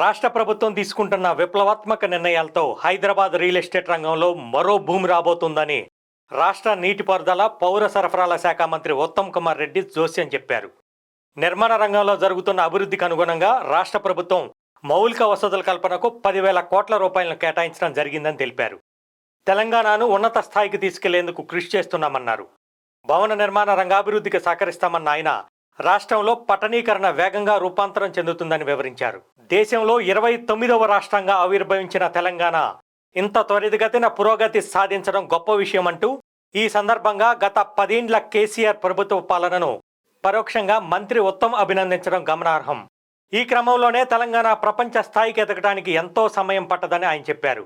రాష్ట్ర ప్రభుత్వం తీసుకుంటున్న విప్లవాత్మక నిర్ణయాలతో హైదరాబాద్ రియల్ ఎస్టేట్ రంగంలో మరో భూమి రాబోతుందని రాష్ట్ర నీటిపారుదల పౌర సరఫరాల శాఖ మంత్రి ఉత్తమ్ కుమార్ రెడ్డి జోస్యం చెప్పారు. నిర్మాణ రంగంలో జరుగుతున్న అభివృద్ధికి అనుగుణంగా రాష్ట్ర ప్రభుత్వం మౌలిక వసతుల కల్పనకు పదివేల కోట్ల రూపాయలను కేటాయించడం జరిగిందని తెలిపారు. తెలంగాణను ఉన్నత స్థాయికి తీసుకెళ్ళేందుకు కృషి చేస్తున్నామన్నారు. భవన నిర్మాణ రంగాభివృద్ధికి సహకరిస్తామన్న ఆయన రాష్ట్రంలో పట్టణీకరణ వేగంగా రూపాంతరం చెందుతుందని వివరించారు. దేశంలో ఇరవై తొమ్మిదవ రాష్ట్రంగా ఆవిర్భవించిన తెలంగాణ ఇంత త్వరితగతిన పురోగతి సాధించడం గొప్ప విషయం అంటూ ఈ సందర్భంగా గత పదేండ్ల కేసీఆర్ ప్రభుత్వ పాలనను పరోక్షంగా మంత్రి ఉత్తమ్ అభినందించడం గమనార్హం. ఈ క్రమంలోనే తెలంగాణ ప్రపంచ స్థాయికి ఎదగడానికి ఎంతో సమయం పట్టదని ఆయన చెప్పారు.